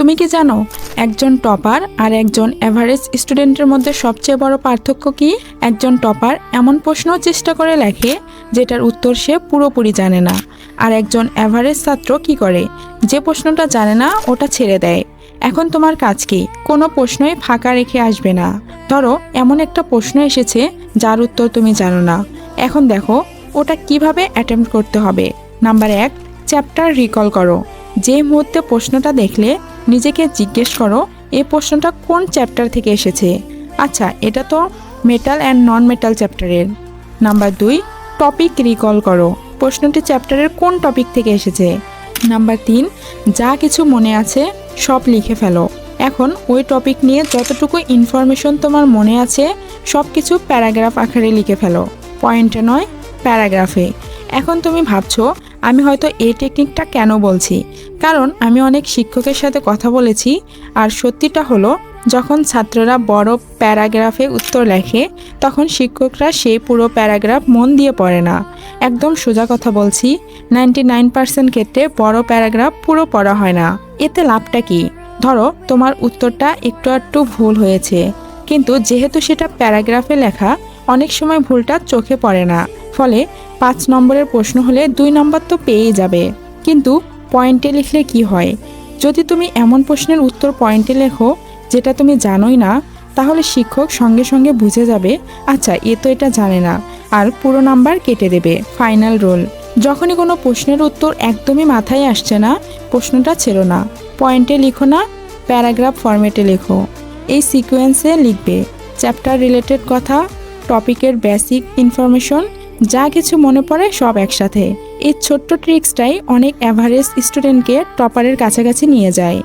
তুমি কি জানো, একজন টপার আর একজন অ্যাভারেজ স্টুডেন্টের মধ্যে সবচেয়ে বড় পার্থক্য কি? একজন টপার এমন প্রশ্ন চেষ্টা করে লেখে, যেটার উত্তর সে পুরোপুরি জানে না। আর একজন অ্যাভারেজ ছাত্র কি করে? যে প্রশ্নটা জানে না, ওটা ছেড়ে দেয়। এখন তোমার কাজ কি? কোনো প্রশ্নই ফাঁকা রেখে আসবে না। ধরো, এমন একটা প্রশ্ন এসেছে, যার উত্তর তুমি জানো না। এখন দেখো, ওটা কীভাবে অ্যাটেম্প্ট করতে হবে। নাম্বার এক, চ্যাপ্টার রিকল করো। যে মুহূর্তে প্রশ্নটা দেখলে নিজেকে জিজ্ঞেস করো, এই প্রশ্নটা কোন চ্যাপ্টার থেকে এসেছে? আচ্ছা এটা তো মেটাল অ্যান্ড নন মেটাল চ্যাপ্টারের নাম্বার দুই টপিক রিকল করো। প্রশ্নটি চ্যাপ্টারের কোন টপিক থেকে এসেছে? নাম্বার তিন, যা কিছু মনে আছে, সব লিখে ফেলো। এখন ওই টপিক নিয়ে যতটুকু ইনফরমেশন তোমার মনে আছে সব কিছু প্যারাগ্রাফ আকারে লিখে ফেলো। পয়েন্টে নয় প্যারাগ্রাফে এখন তুমি ভাবছ আমি হয়তো এই টেকনিকটা কেন বলছি? কারণ আমি অনেক শিক্ষকের সাথে কথা বলেছি, আর সত্যিটা হলো, যখন ছাত্ররা বড় প্যারাগ্রাফে উত্তর লেখে, তখন শিক্ষকরা সেই পুরো প্যারাগ্রাফ মন দিয়ে পড়ে না। একদম সোজা কথা বলছি নাইনটি নাইন পার্সেন্ট ক্ষেত্রে বড় প্যারাগ্রাফ পুরো পড়া হয় না। এতে লাভটা কি? ধরো, তোমার উত্তরটা একটু একটু ভুল হয়েছে, কিন্তু যেহেতু সেটা প্যারাগ্রাফে লেখা, অনেক সময় ভুলটা চোখে পড়ে না। ফলে পাঁচ নম্বরের প্রশ্ন হলে দুই নম্বর তো পেয়েই যাবে। কিন্তু পয়েন্টে লিখলে কি হয়? যদি তুমি এমন প্রশ্নের উত্তর পয়েন্টে লেখো, যেটা তুমি জানোই না, তাহলে শিক্ষক সঙ্গে সঙ্গে বুঝে যাবে আচ্ছা এ তো এটা জানে না। আর পুরো নাম্বার কেটে দেবে, ফাইনাল রোল। যখনই কোনো প্রশ্নের উত্তর একদমই মাথায় আসছে না, প্রশ্নটা ছিল না। পয়েন্টে লিখো না, প্যারাগ্রাফ ফরম্যাটে লেখো। এই সিকোয়েন্সে লিখবে, চ্যাপ্টার রিলেটেড কথা, টপিকের বেসিক ইনফরমেশন যা কিছু মনে পড়ে সব একসাথে। এই ছোট্ট ট্রিক্সটাই অনেক অ্যাভারেজ স্টুডেন্টকে টপারের কাছাকাছি নিয়ে যায়।